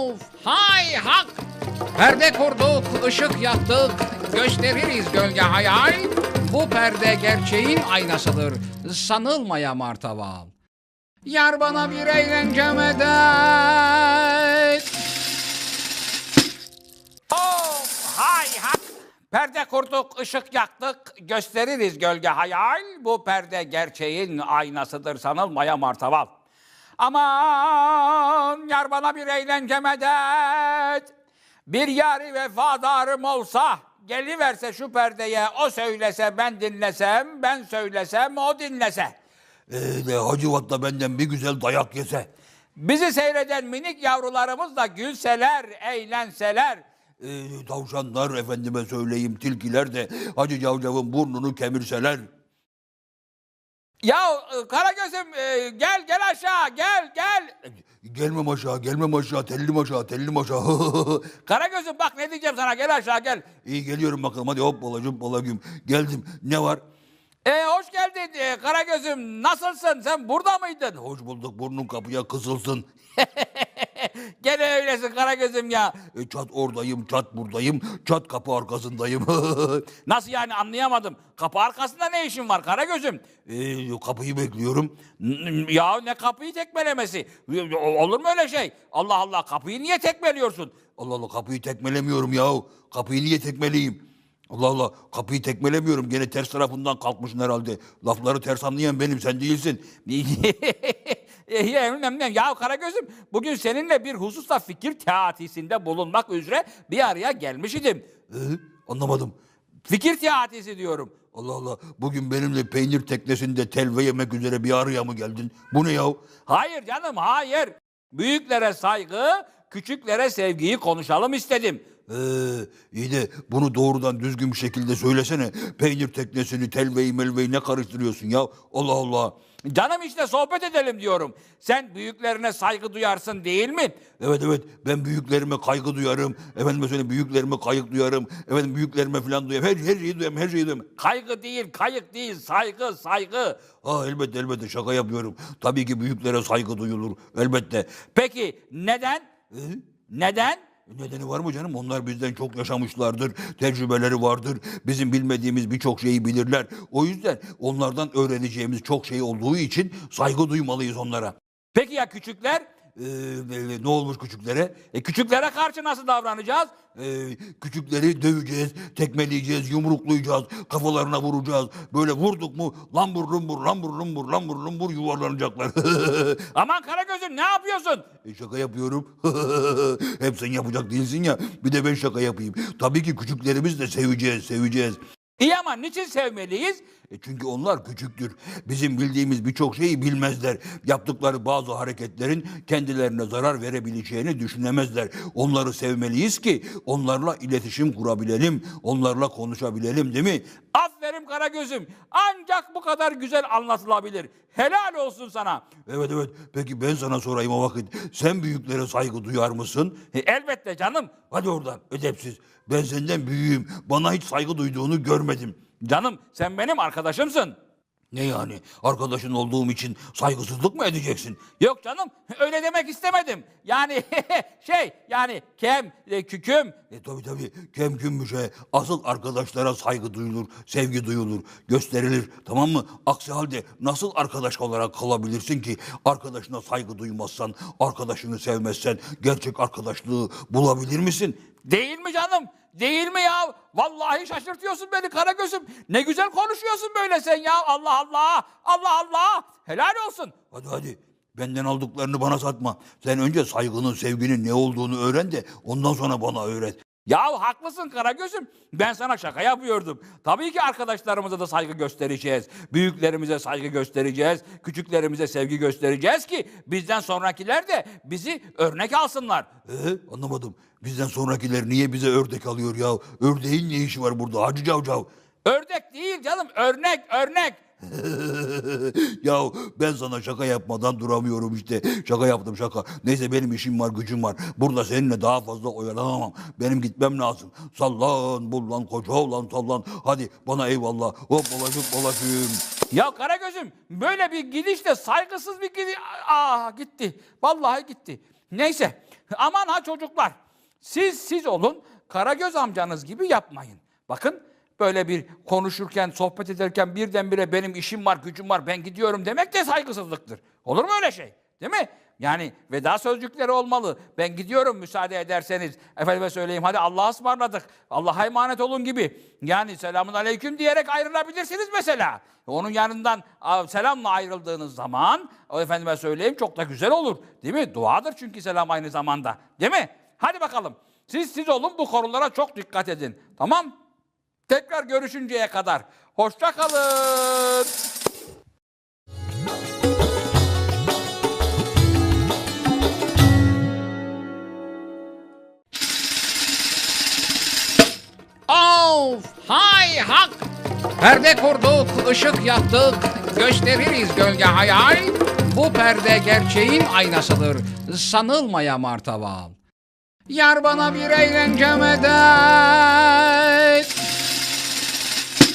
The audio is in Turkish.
Of hay hak. Perde kurduk, ışık yaktık, gösteririz gölge hayal. Bu perde gerçeğin aynasıdır, sanılmaya martaval. Yar bana bir eğlence medet. Of hay hak. Perde kurduk, ışık yaktık, gösteririz gölge hayal. Bu perde gerçeğin aynasıdır, sanılmaya martaval. Aman yar bana bir eğlence medet. Bir yari vefadarım olsa, geliverse şu perdeye, o söylese ben dinlesem, ben söylesem o dinlese. Ee, de Hacı Vat'ta benden bir güzel dayak yese. Bizi seyreden minik yavrularımız da gülseler, eğlenseler. Ee, tavşanlar efendime söyleyeyim tilkiler de Hacı Cavcav'ın burnunu kemirseler. Ya e, Karagöz'üm e, gel gel aşağı gel gel. Gelmem aşağı, gelmem aşağı, tellim aşağı, tellim aşağı. Karagöz'üm bak ne diyeceğim sana gel aşağı gel. İyi geliyorum bakalım hadi hop balacım balagüm. Geldim. Ne var? E, hoş geldin e, Karagöz'üm nasılsın sen burada mıydın? Hoş bulduk burnun kapıya kısılsın. Gene öylesin Karagöz'üm ya. E, çat oradayım, çat buradayım, çat kapı arkasındayım. Nasıl yani anlayamadım. Kapı arkasında ne işin var Karagöz'üm? e, kapıyı bekliyorum. Ya ne kapıyı tekmelemesi? Olur mu öyle şey? Allah Allah kapıyı niye tekmeliyorsun? Allah Allah kapıyı tekmelemiyorum yahu. Kapıyı niye tekmeleyeyim? Allah Allah kapıyı tekmelemiyorum. Gene ters tarafından kalkmışsın herhalde. Lafları ters anlayan benim sen değilsin. ya Karagöz'üm bugün seninle bir hususta fikir teatisinde bulunmak üzere bir araya gelmiş idim. Ee, anlamadım. Fikir teatisi diyorum. Allah Allah bugün benimle peynir teknesinde telve yemek üzere bir araya mı geldin? Bu ne yahu? Hayır canım hayır. Büyüklere saygı, küçüklere sevgiyi konuşalım istedim. Ee, iyi de bunu doğrudan düzgün bir şekilde söylesene. Peynir teknesini, telveyi, melveyi ne karıştırıyorsun ya? Allah Allah. Canım işte sohbet edelim diyorum. Sen büyüklerine saygı duyarsın değil mi? Evet evet ben büyüklerime kaygı duyarım. Efendim söyleyeyim büyüklerime kayık duyarım. Efendim büyüklerime falan duyarım. Her, her şeyi duyarım her şeyi duyarım. Kaygı değil, kayık değil, saygı, saygı. Ha elbette elbette şaka yapıyorum. Tabii ki büyüklere saygı duyulur elbette. Peki neden? Neden? Nedeni var mı canım? Onlar bizden çok yaşamışlardır. Tecrübeleri vardır. Bizim bilmediğimiz birçok şeyi bilirler. O yüzden onlardan öğreneceğimiz çok şey olduğu için saygı duymalıyız onlara. Peki ya küçükler? Ee, e, ne olmuş küçüklere? E küçüklere karşı nasıl davranacağız? Ee, küçükleri döveceğiz, tekmeleyeceğiz, yumruklayacağız, kafalarına vuracağız. Böyle vurduk mu lambur lumbur lambur lumbur lambur lumbur yuvarlanacaklar. Aman Karagöz'üm ne yapıyorsun? E, şaka yapıyorum. Hep sen yapacak değilsin ya. Bir de ben şaka yapayım. Tabii ki küçüklerimiz de seveceğiz, seveceğiz. İyi ama niçin sevmeliyiz? E çünkü onlar küçüktür. Bizim bildiğimiz birçok şeyi bilmezler. Yaptıkları bazı hareketlerin kendilerine zarar verebileceğini düşünemezler. Onları sevmeliyiz ki onlarla iletişim kurabilelim, onlarla konuşabilelim değil mi? Aferin Karagöz'üm. Ancak bu kadar güzel anlatılabilir. Helal olsun sana. Evet evet. Peki ben sana sorayım o vakit. Sen büyüklere saygı duyar mısın? E, elbette canım. Hadi oradan edepsiz. Ben senden büyüğüm. Bana hiç saygı duyduğunu görmedim. Canım sen benim arkadaşımsın. Ne yani? Arkadaşın olduğum için saygısızlık mı edeceksin? Yok canım öyle demek istemedim. Yani şey yani kem, e, küküm. E tabi tabi kem kümmüşe asıl arkadaşlara saygı duyulur, sevgi duyulur, gösterilir tamam mı? Aksi halde nasıl arkadaş olarak kalabilirsin ki arkadaşına saygı duymazsan, arkadaşını sevmezsen gerçek arkadaşlığı bulabilir misin? Değil mi canım? Değil mi ya? Vallahi şaşırtıyorsun beni Karagöz'üm. Ne güzel konuşuyorsun böyle sen ya. Allah Allah. Allah Allah. Helal olsun. Hadi hadi benden aldıklarını bana satma. Sen önce saygının, sevginin ne olduğunu öğren de ondan sonra bana öğret. Ya haklısın Karagöz'üm. Ben sana şaka yapıyordum. Tabii ki arkadaşlarımıza da saygı göstereceğiz. Büyüklerimize saygı göstereceğiz. Küçüklerimize sevgi göstereceğiz ki bizden sonrakiler de bizi örnek alsınlar. Ee, anlamadım. Bizden sonrakiler niye bize ördek alıyor ya? Ördeğin ne işi var burada Hacı Cavcav? Ördek değil canım örnek örnek. ya ben sana şaka yapmadan duramıyorum işte. Şaka yaptım şaka. Neyse benim işim var gücüm var. Burada seninle daha fazla oyalanamam. Benim gitmem lazım. Sallan bullan koca oğlan sallan. Hadi bana eyvallah. Hop dolaşıp dolaşayım. Ya Karagöz'üm böyle bir gidişte saygısız bir gidiş. Ah gitti. Vallahi gitti. Neyse Aman ha çocuklar. Siz siz olun. Karagöz amcanız gibi yapmayın. Bakın böyle bir konuşurken, sohbet ederken birdenbire benim işim var, gücüm var, ben gidiyorum demek de saygısızlıktır. Olur mu öyle şey? Değil mi? Yani veda sözcükleri olmalı. Ben gidiyorum müsaade ederseniz. Efendime söyleyeyim hadi Allah'a ısmarladık. Allah'a emanet olun gibi. Yani selamun aleyküm diyerek ayrılabilirsiniz mesela. Onun yanından selamla ayrıldığınız zaman efendime söyleyeyim çok da güzel olur. Değil mi? Duadır çünkü selam aynı zamanda. Değil mi? Hadi bakalım. Siz siz olun bu konulara çok dikkat edin. Tamam? Tekrar görüşünceye kadar. Hoşça kalın. Of hay hak. Perde kurduk, ışık yaktık, gösteririz gölge hayal. Bu perde gerçeğin aynasıdır, sanılmaya martaval. Yar bana bir eğlencem eder.